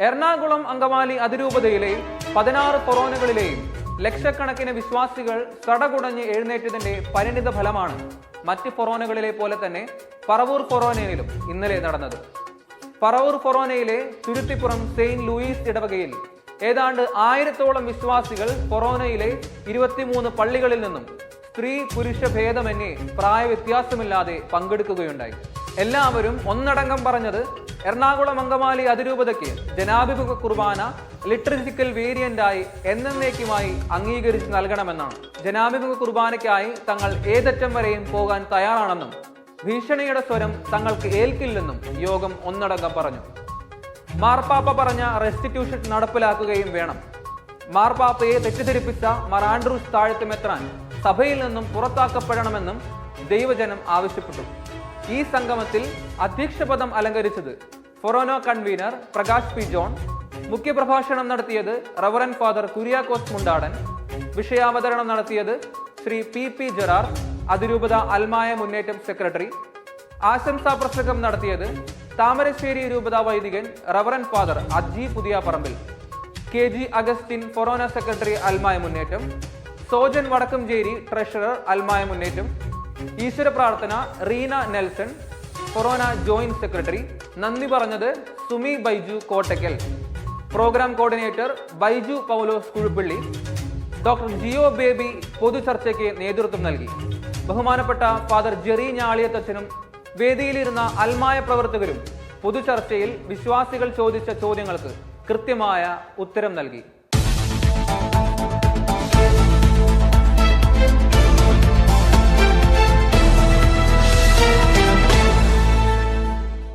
എറണാകുളം അങ്കമാലി അതിരൂപതയിലെയും പതിനാറ് കൊറോണകളിലെയും ലക്ഷക്കണക്കിന് വിശ്വാസികൾ സടകുടഞ്ഞ് എഴുന്നേറ്റതിന്റെ പരിണിത ഫലമാണ് മറ്റ് കൊറോണകളിലെ പോലെ തന്നെ പറവൂർ കൊറോണയിലും ഇന്നലെ നടന്നത്. പറവൂർ കൊറോണയിലെ തുരുത്തിപ്പുറം സെയിന്റ് ലൂയിസ് ഇടവകയിൽ ഏതാണ്ട് ആയിരത്തോളം വിശ്വാസികൾ കൊറോണയിലെ ഇരുപത്തിമൂന്ന് പള്ളികളിൽ നിന്നും സ്ത്രീ പുരുഷ ഭേദമന്യേ പ്രായവ്യത്യാസമില്ലാതെ പങ്കെടുക്കുകയുണ്ടായി. എല്ലാവരും ഒന്നടങ്കം പറഞ്ഞത് എറണാകുളം അങ്കമാലി അതിരൂപതയ്ക്ക് ജനാഭിമുഖ കുർബാന ലിറ്ററിസിക്കൽ വേരിയന്റായി എന്നേക്കുമായി അംഗീകരിച്ച് നൽകണമെന്നാണ്. ജനാഭിമുഖ കുർബാനയ്ക്കായി തങ്ങൾ ഏതറ്റം വരെയും പോകാൻ തയ്യാറാണെന്നും ഭീഷണിയുടെ സ്വരം തങ്ങൾക്ക് ഏൽക്കില്ലെന്നും യോഗം ഒന്നടങ്കം പറഞ്ഞു. മാർപ്പാപ്പ പറഞ്ഞ റെസ്റ്റിറ്റ്യൂഷൻ നടപ്പിലാക്കുകയും വേണം. മാർപ്പാപ്പയെ തെറ്റിദ്ധരിപ്പിച്ച മറാൻഡ്രൂസ് ആൻഡ്രൂസ് താഴ്ത്തുമെത്രാൻ സഭയിൽ നിന്നും പുറത്താക്കപ്പെടണമെന്നും ദൈവജനം ആവശ്യപ്പെട്ടു. ഈ സംഗമത്തിൽ അധ്യക്ഷപദം അലങ്കരിച്ചത് forane convener Prakash P John മുഖ്യപ്രഭാഷണം നടത്തിയത് റവറൻ ഫാദർ കുര്യാക്കോസ് മുണ്ടാടൻ വിഷയാവതരണം നടത്തിയത് ശ്രീ പി പി ജെറാർ അതിരൂപത അൽമായ മുന്നേറ്റം സെക്രട്ടറി ആശംസാ പ്രസംഗം നടത്തിയത് താമരശ്ശേരി രൂപത വൈദികൻ reverend father Aji Puthiyaparambil K G Augustine forane secretary Almaya Munnettam Sojan Vadakkanchery treasurer Almaya Munnettam ഈശ്വര പ്രാർത്ഥന Reena Nelson forane joint secretary. നന്ദി പറഞ്ഞത് Sumi Baiju Kottakkal. Programme coordinator Baiju Paulose Kuzhuppilly. Doctor Jiyo Baby പൊതുചർച്ചയ്ക്ക് നേതൃത്വം നൽകി. ബഹുമാനപ്പെട്ട father Jerry ഞാളിയത്തച്ഛനും വേദിയിലിരുന്ന അൽമായ പ്രവർത്തകരും പൊതുചർച്ചയിൽ വിശ്വാസികൾ ചോദിച്ച ചോദ്യങ്ങൾക്ക് കൃത്യമായ ഉത്തരം നൽകി.